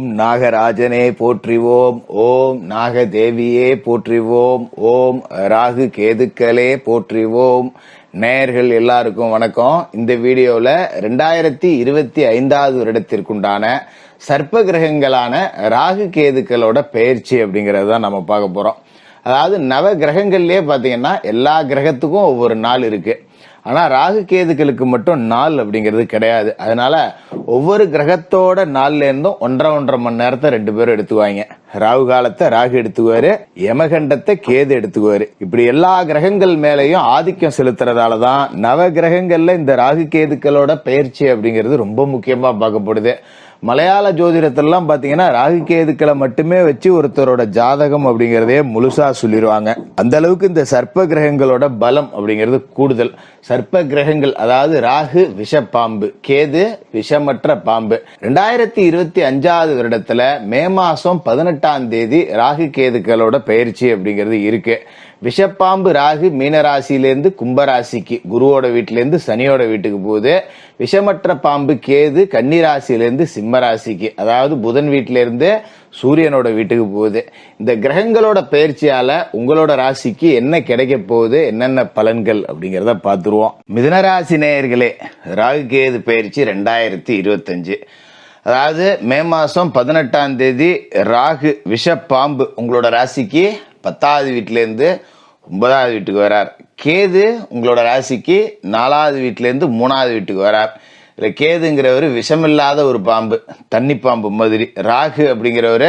ஓம் நாகராஜனே போற்றிவோம். ஓம் நாகதேவியே போற்றிவோம். ஓம் ராகு கேதுக்களே போற்றிவோம். நேயர்கள் எல்லாருக்கும் வணக்கம். இந்த வீடியோவில் ரெண்டாயிரத்தி இருபத்தி ஐந்தாவது வருடத்திற்குண்டான சர்ப்ப கிரகங்களான ராகு கேதுக்களோட பயிற்சி அப்படிங்கிறது தான் நம்ம பார்க்க போகிறோம் அதாவது நவ கிரகங்கள்லேயே பார்த்தீங்கன்னா எல்லா கிரகத்துக்கும் ஒவ்வொரு நாள் இருக்குது ஆனா ராகு கேதுக்களுக்கு மட்டும் நாள் அப்படிங்கிறது கிடையாது. அதனால ஒவ்வொரு கிரகத்தோட நாள்ல இருந்தும் ஒன்றரை ஒன்றரை மணி நேரத்தை ரெண்டு பேரும் எடுத்துக்குவாங்க. ராகு காலத்தை ராகு எடுத்துக்குவாரு யமகண்டத்தை கேது எடுத்துக்குவாரு. இப்படி எல்லா கிரகங்கள் மேலையும் ஆதிக்கம் செலுத்துறதால தான் நவ கிரகங்கள்ல இந்த ராகு கேதுக்களோட பயிற்சி அப்படிங்கிறது ரொம்ப முக்கியமா பார்க்கப்படுது. மலையாள ஜோதிடத்திலாம் பார்த்தீங்கன்னா ராகு கேதுக்களை மட்டுமே வச்சு ஒருத்தரோட ஜாதகம் அப்படிங்கிறதே முழுசா சொல்லிடுவாங்க அந்த அளவுக்கு இந்த சர்ப்ப கிரகங்களோட பலம் அப்படிங்கிறது கூடுதல். சர்ப்ப கிரகங்கள் அதாவது ராகு விஷப்பாம்பு கேது விஷமற்ற பாம்பு. ரெண்டாயிரத்தி இருபத்தி அஞ்சாவது வருடத்துல மே மாசம் பதினெட்டாம் தேதி ராகு கேதுக்களோட பயிற்சி அப்படிங்கிறது இருக்கு. விஷப்பாம்பு ராகு மீனராசியிலேருந்து கும்பராசிக்கு குருவோட வீட்டிலேருந்து சனியோட வீட்டுக்கு போகுது. விஷமற்ற பாம்பு கேது கன்னிராசியிலேருந்து சிம்ம ராசிக்கு அதாவது புதன் வீட்டிலேருந்து சூரியனோட வீட்டுக்கு போகுது. இந்த கிரகங்களோட பயிற்சியால உங்களோட ராசிக்கு என்ன கிடைக்க போகுது என்னென்ன பலன்கள் அப்படிங்கிறத பார்த்துருவோம். மிதனராசி நேயர்களே ராகு கேது பயிற்சி ரெண்டாயிரத்தி இருபத்தஞ்சு. அதாவது மே மாதம் பதினெட்டாம் தேதி ராகு விஷப்பாம்பு உங்களோட ராசிக்கு பத்தாவது வீட்டிலேருந்து ஒன்பதாவது வீட்டுக்கு வரார். கேது உங்களோட ராசிக்கு நாலாவது வீட்டிலேருந்து மூணாவது வீட்டுக்கு வரார். இல்லை கேதுங்கிறவர் விஷமில்லாத ஒரு பாம்பு தண்ணி பாம்பு மாதிரி. ராகு அப்படிங்கிறவர்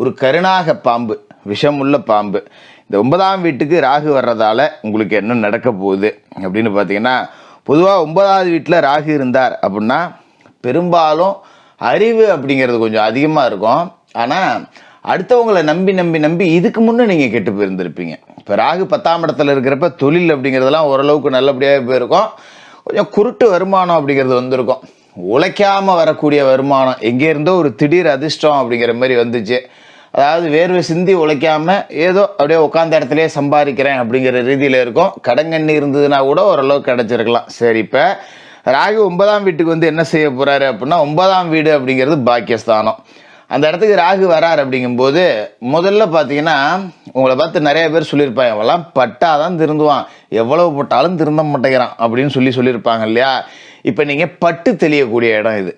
ஒரு கருணாக பாம்பு விஷமுள்ள பாம்பு. இந்த ஒன்பதாம் வீட்டுக்கு ராகு வர்றதால உங்களுக்கு என்ன நடக்க போகுது அப்படின்னு பார்த்தீங்கன்னா பொதுவாக ஒன்பதாவது வீட்டில் ராகு இருந்தார் அப்படின்னா பெரும்பாலும் அறிவு அப்படிங்கிறது கொஞ்சம் அதிகமாக இருக்கும். ஆனால் அடுத்தவங்களை நம்பி நம்பி நம்பி இதுக்கு முன்னே நீங்கள் கெட்டு போயிருந்திருப்பீங்க. இப்போ ராகு பத்தாம் இடத்துல இருக்கிறப்ப தொழில் அப்படிங்கிறதெல்லாம் ஓரளவுக்கு நல்லபடியாக போயிருக்கும். கொஞ்சம் குருட்டு வருமானம் அப்படிங்கிறது வந்திருக்கும். உழைக்காமல் வரக்கூடிய வருமானம் எங்கேருந்தோ ஒரு திடீர் அதிர்ஷ்டம் அப்படிங்கிற மாதிரி வந்துச்சு. அதாவது வேர்வை சிந்தி உழைக்காமல் ஏதோ அப்படியே உட்காந்த இடத்துலையே சம்பாதிக்கிறேன் அப்படிங்கிற ரீதியில் இருக்கும். கடங்கண்ணி இருந்ததுன்னா கூட ஓரளவுக்கு கிடச்சிருக்கலாம். சரி இப்போ ராகு ஒன்பதாம் வீட்டுக்கு வந்து என்ன செய்ய போகிறாரு அப்படின்னா ஒன்பதாம் வீடு அப்படிங்கிறது பாக்கியஸ்தானம். அந்த இடத்துக்கு ராகு வரார் அப்படிங்கும்போது முதல்ல பார்த்தீங்கன்னா உங்களை பார்த்து நிறைய பேர் சொல்லியிருப்பாங்க அவெல்லாம் பட்டாதான் திருந்துவான். எவ்வளவு போட்டாலும் திருந்த மாட்டேங்கிறான் அப்படின்னு சொல்லி சொல்லியிருப்பாங்க இல்லையா? இப்போ நீங்கள் பட்டு தெளியக்கூடிய இடம் இது.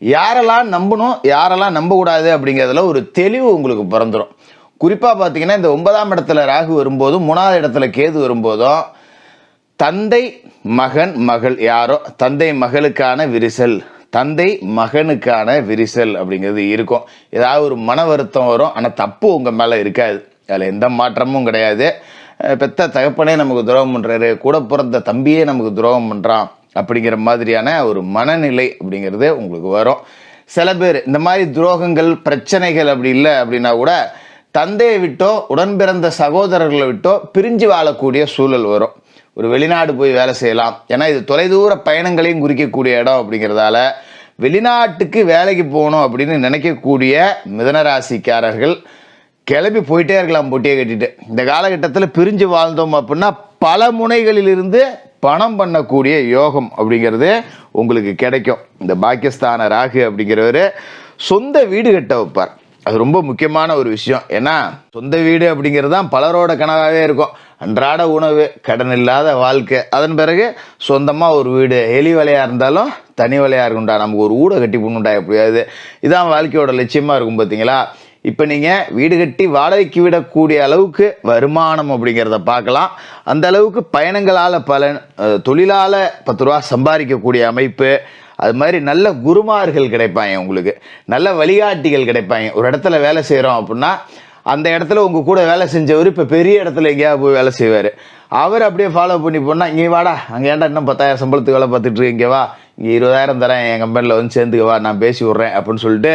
யாரெல்லாம் நம்பணும் யாரெல்லாம் நம்பக்கூடாது அப்படிங்கிறதுல ஒரு தெளிவு உங்களுக்கு பிறந்துடும் குறிப்பாக பார்த்தீங்கன்னா இந்த ஒன்பதாம் இடத்துல ராகு வரும்போதும் மூணாவது இடத்துல கேது வரும்போதும் தந்தை மகன் மகள் யாரோ தந்தை மகளுக்கான விரிசல். தந்தை மகனுக்கான விரிசல் அப்படிங்கிறது இருக்கும். ஏதாவது ஒரு மன வருத்தம் வரும் ஆனால் தப்பு உங்கள் மேலே இருக்காது. அதில் எந்த மாற்றமும் கிடையாது. பெத்த தகப்பனே நமக்கு துரோகம் பண்ணுறாரு கூட பிறந்த தம்பியே நமக்கு துரோகம் பண்ணுறான் அப்படிங்கிற மாதிரியான ஒரு மனநிலை அப்படிங்கிறது உங்களுக்கு வரும். சில பேர் இந்த மாதிரி துரோகங்கள் பிரச்சனைகள் அப்படி இல்லை அப்படின்னா கூட தந்தையை விட்டோ உடன் பிறந்த சகோதரர்களை விட்டோ பிரிஞ்சு வாழக்கூடிய சூழல் வரும். ஒரு வெளிநாடு போய் வேலை செய்யலாம். ஏன்னா இது தொலைதூர பயணங்களையும் குறிக்கக்கூடிய இடம் அப்படிங்கிறதால வெளிநாட்டுக்கு வேலைக்கு போகணும் அப்படின்னு நினைக்கக்கூடிய மிதனராசிக்காரர்கள் கிளம்பி போயிட்டே இருக்கலாம் பொட்டியை கட்டிட்டு. இந்த காலகட்டத்தில் பிரிஞ்சு வாழ்ந்தோம் அப்படின்னா பல முனைகளிலிருந்து பணம் பண்ணக்கூடிய யோகம் அப்படிங்கிறது உங்களுக்கு கிடைக்கும். இந்த பாகிஸ்தான ராகு அப்படிங்கிறவர் சொந்த வீடு கட்ட வைப்பார். அது ரொம்ப முக்கியமான ஒரு விஷயம். ஏன்னா சொந்த வீடு அப்படிங்கிறது தான் பலரோட கனவாகவே இருக்கும். அன்றாட உணவு கடன் இல்லாத வாழ்க்கை. அதன் பிறகு சொந்தமாக ஒரு வீடு எலி வலையாக இருந்தாலும் தனி வலையாக இருக்கும்டா. நமக்கு ஒரு ஊட கட்டி போடணுண்டா எப்படியாவது. இதான் வாழ்க்கையோட லட்சியமாக இருக்கும் பார்த்தீங்களா? இப்போ நீங்கள் வீடு கட்டி வாடகைக்கு விடக்கூடிய அளவுக்கு வருமானம் அப்படிங்கிறத பார்க்கலாம். அந்த அளவுக்கு பயணங்களால் பலன் தொழிலால் பத்து ரூபா சம்பாதிக்கக்கூடிய அமைப்பு அது மாதிரி நல்ல குருமார்கள் கிடைப்பாங்க உங்களுக்கு. நல்ல வழிகாட்டிகள் கிடைப்பாங்க. ஒரு இடத்துல வேலை செய்கிறோம் அப்படின்னா அந்த இடத்துல உங்கள் கூட வேலை செஞ்சவர் இப்போ பெரிய இடத்துல எங்கேயாவது போய் வேலை செய்வார். அவர் அப்படியே ஃபாலோ பண்ணி போனால் இங்கே வாடா அங்கே ஏன்டா இன்னும் பத்தாயிரம் சம்பளத்துக்கு வேலை பார்த்துட்டு இருக்கீங்க இங்கே வா இங்கே இருபதாயிரம் தரேன் என் கம்பெனியில் வந்து சேர்ந்துக்கவா நான் பேசி விட்றேன் அப்படின்னு சொல்லிட்டு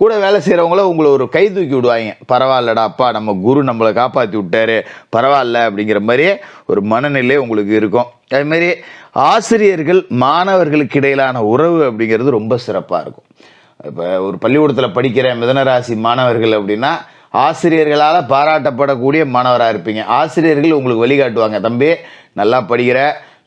கூட வேலை செய்கிறவங்கள உங்களை ஒரு கை தூக்கி விடுவாங்க. பரவாயில்லடா அப்பா நம்ம குரு நம்மளை காப்பாற்றி விட்டாரு. பரவாயில்ல அப்படிங்கிற மாதிரியே ஒரு மனநிலை உங்களுக்கு இருக்கும். அதுமாரி ஆசிரியர்கள் மாணவர்களுக்கு இடையிலான உறவு அப்படிங்கிறது ரொம்ப சிறப்பாக இருக்கும். இப்போ ஒரு பள்ளிக்கூடத்தில் படிக்கிற மிதனராசி மாணவர்கள் அப்படின்னா ஆசிரியர்களால் பாராட்டப்படக்கூடிய மாணவராக இருப்பீங்க. ஆசிரியர்கள் உங்களுக்கு வழிகாட்டுவாங்க. தம்பி நல்லா படிக்கிற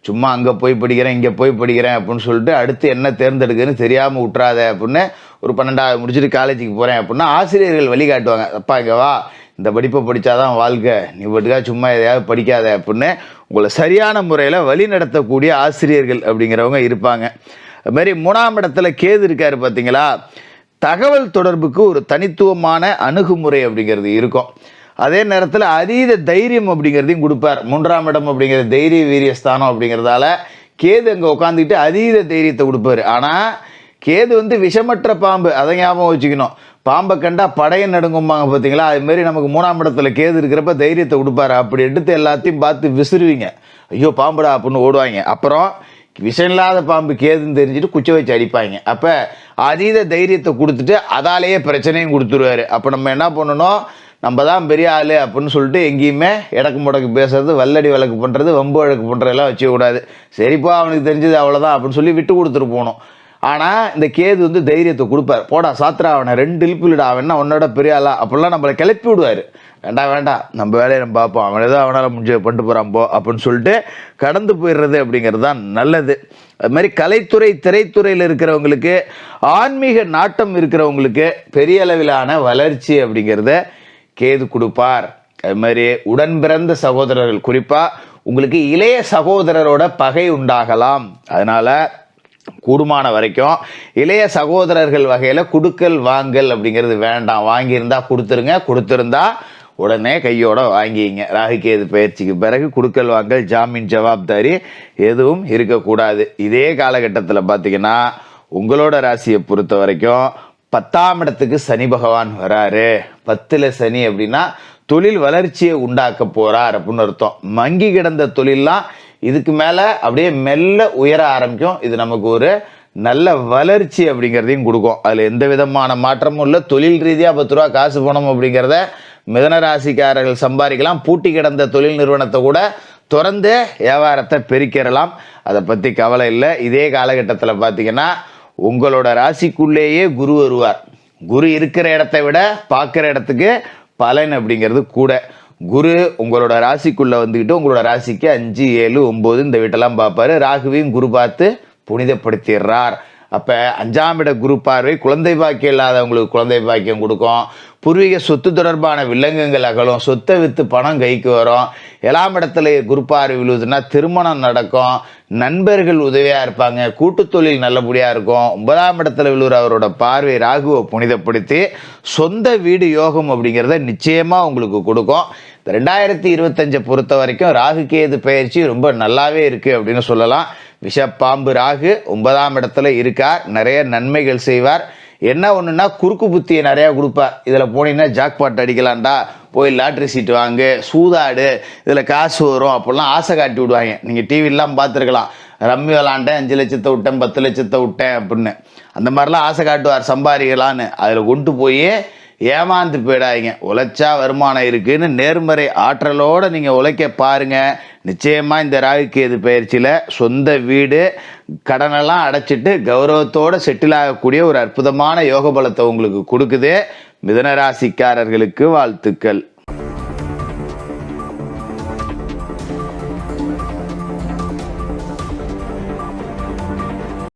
சும்மா அங்கே போய் படிக்கிறேன் இங்கே போய் படிக்கிறேன் அப்படின்னு சொல்லிட்டு அடுத்து என்ன தேர்ந்தெடுக்குன்னு தெரியாமல் விட்றாத அப்படின்னு ஒரு பன்னெண்டாவது முடிச்சுட்டு காலேஜுக்கு போகிறேன் அப்படின்னா ஆசிரியர்கள் வழிகாட்டுவாங்க அப்பா இங்கே வா. இந்த படிப்பை படித்தாதான் வாழ்க்கை. நீ பட்டுக்கா சும்மா எதையாவது படிக்காத அப்படின்னு உங்களை சரியான முறையில் வழி நடத்தக்கூடிய ஆசிரியர்கள் அப்படிங்கிறவங்க இருப்பாங்க. அதுமாரி மூணாம் இடத்துல கேது இருக்காரு பார்த்தீங்களா தகவல் தொடர்புக்கு ஒரு தனித்துவமான அணுகுமுறை அப்படிங்கிறது இருக்கும். அதே நேரத்தில் அதீத தைரியம் அப்படிங்கிறதையும் கொடுப்பார். மூன்றாம் இடம் அப்படிங்கிறது தைரிய வீரிய ஸ்தானம் அப்படிங்கிறதால கேது அங்கே உட்காந்துக்கிட்டு அதீத தைரியத்தை கொடுப்பாரு. ஆனால் கேது வந்து விஷமற்ற பாம்பு. அதை ஞாபகம் வச்சுக்கணும். பாம்பை கண்டா படையை நடுங்கும்பாங்க பார்த்தீங்களா அதுமாரி நமக்கு மூணாம் இடத்துல கேது இருக்கிறப்ப தைரியத்தை கொடுப்பாரு. அப்படி எடுத்து எல்லாத்தையும் பார்த்து விசிறுவீங்க. ஐயோ பாம்புடா அப்படின்னு ஓடுவாங்க. அப்புறம் விஷம் இல்லாத பாம்பு கேதுன்னு தெரிஞ்சுட்டு குச்சை வச்சு அடிப்பாங்க. அப்போ அதீத தைரியத்தை கொடுத்துட்டு அதாலேயே பிரச்சனையும் கொடுத்துருவாரு. அப்போ நம்ம என்ன பண்ணணும்? நம்ம தான் பெரிய ஆள் அப்படின்னு சொல்லிட்டு எங்கேயுமே இடக்கு முடக்கு பேசுறது வல்லடி வழக்கு பண்ணுறது வம்பு வழக்கு பண்ணுறதெல்லாம் வச்சுக்கூடாது சரிப்பா அவனுக்கு தெரிஞ்சது அவ்வளோதான் அப்படின்னு சொல்லி விட்டு கொடுத்துட்டு போகணும். ஆனால் இந்த கேது வந்து தைரியத்தை கொடுப்பார். போடா சாத்திரா அவனை. ரெண்டு இழுப்புடா அவன் உன்னோட பெரிய ஆளா? அப்படிலாம் நம்மளை கிளப்பி விடுவார். வேண்டாம் வேண்டாம் நம்ம வேலையை நம்ம பார்ப்போம். அவன் ஏதோ அவனால் முடிஞ்ச பண்ணிட்டு போகிறான் போ அப்படின்னு சொல்லிட்டு கடந்து போயிடுறது அப்படிங்கிறது தான் நல்லது. அது மாதிரி கலைத்துறை திரைத்துறையில் இருக்கிறவங்களுக்கு ஆன்மீக நாட்டம் இருக்கிறவங்களுக்கு பெரிய அளவிலான வளர்ச்சி அப்படிங்கிறத கேது கொடுப்பார். அது மாதிரி உடன் பிறந்த சகோதரர்கள் குறிப்பாக உங்களுக்கு இளைய சகோதரரோட பகை உண்டாகலாம். அதனால் கூடுமான வரைக்கும் இளைய சகோதரர்கள் வகையில் குடுக்கல் வாங்கல் அப்படிங்கிறது வேண்டாம். வாங்கியிருந்தா கொடுத்துருங்க கொடுத்துருந்தா உடனே கையோட வாங்கிங்க. ராகுகேது பயிற்சிக்கு பிறகு குடுக்கல் வாங்கல் ஜாமீன் ஜவாப்தாரி எதுவும் இருக்கக்கூடாது. இதே காலகட்டத்தில் பார்த்தீங்கன்னா உங்களோட ராசியை பொறுத்த வரைக்கும் பத்தாம் இடத்துக்கு சனி பகவான் வராரு. பத்தில் சனி அப்படின்னா தொழில் வளர்ச்சியை உண்டாக்க போகிறார் அப்படின்னு அர்த்தம். மங்கி கிடந்த தொழில்லாம் இதுக்கு மேலே அப்படியே மெல்ல உயர ஆரம்பிக்கும். இது நமக்கு ஒரு நல்ல வளர்ச்சி அப்படிங்கிறதையும் கொடுக்கும். அதில் எந்த விதமான மாற்றமும் இல்லை. தொழில் ரீதியாக பத்து ரூபா காசு போனோம் அப்படிங்கிறத மிதன ராசிக்காரர்கள் சம்பாதிக்கலாம். பூட்டி கிடந்த தொழில் நிறுவனத்தை கூட திறந்து வியாபாரத்தை பெருக்கிறலாம். அதை பற்றி கவலை இல்லை. இதே காலகட்டத்தில் பார்த்தீங்கன்னா உங்களோட ராசிக்குள்ளேயே குரு வருவார். குரு இருக்கிற இடத்த விட பார்க்குற இடத்துக்கு பலன் அப்படிங்கிறது கூட. குரு உங்களோட ராசிக்குள்ளே வந்துக்கிட்டு உங்களோட ராசிக்கு அஞ்சு ஏழு ஒம்பது இந்த வீட்டெல்லாம் பார்ப்பாரு. ராகுவையும் குரு பார்த்து புனிதப்படுத்திடுறார். அப்போ அஞ்சாம் இட குரு பார்வை குழந்தை பாக்கியம் இல்லாதவங்களுக்கு குழந்தை பாக்கியம் கொடுக்கும். பூர்வீக சொத்து தொடர்பான வில்லங்கங்கள் அகலும். சொத்தை விற்று பணம் கைக்கு வரும். எல்லாம் இடத்துல குரு பார்வை விழுதுன்னா திருமணம் நடக்கும். நண்பர்கள் உதவியாக இருப்பாங்க. கூட்டு தொழில் நல்லபடியாக இருக்கும். ஒன்பதாம் இடத்துல விழுற அவரோட பார்வை ராகுவை புனிதப்படுத்தி சொந்த வீடு யோகம் அப்படிங்கிறத நிச்சயமாக உங்களுக்கு கொடுக்கும். இந்த ரெண்டாயிரத்தி இருபத்தஞ்சை பொறுத்த வரைக்கும் ராகு கேது பயிற்சி ரொம்ப நல்லாவே இருக்குது அப்படின்னு சொல்லலாம். விஷப்பாம்பு ராகு ஒன்பதாம் இடத்துல இருக்கார். நிறைய நன்மைகள் செய்வார். என்ன ஒன்றுனா குறுக்கு புத்தியை நிறையா கொடுப்பார். இதில் போனீங்கன்னா ஜாக்பாட் அடிக்கலாம்டா. போய் லாட்ரி சீட் வாங்கு சூதாடு இதில் காசு வரும் அப்படிலாம் ஆசை காட்டி விடுவாங்க. நீங்கள் டிவிலாம் பார்த்துருக்கலாம். ரம்மி விளாண்டேன் அஞ்சு லட்சத்தை விட்டேன் பத்து லட்சத்தை விட்டேன் அப்படின்னு. அந்த மாதிரிலாம் ஆசை காட்டுவார் சம்பாதிக்கலான்னு அதில் கொண்டு போய் ஏமாந்து போயிடாதீங்க. உழைச்சா வருமானம் இருக்குதுன்னு நேர்மறை ஆற்றலோடு நீங்கள் உழைக்க பாருங்கள் நிச்சயமாக இந்த ராகுகேது பயிற்சியில் சொந்த வீடு கடனெல்லாம் அடைச்சிட்டு கௌரவத்தோடு செட்டில் ஆகக்கூடிய ஒரு அற்புதமான யோக பலத்தை உங்களுக்கு கொடுக்குது. மிதனராசிக்காரர்களுக்கு வாழ்த்துக்கள்.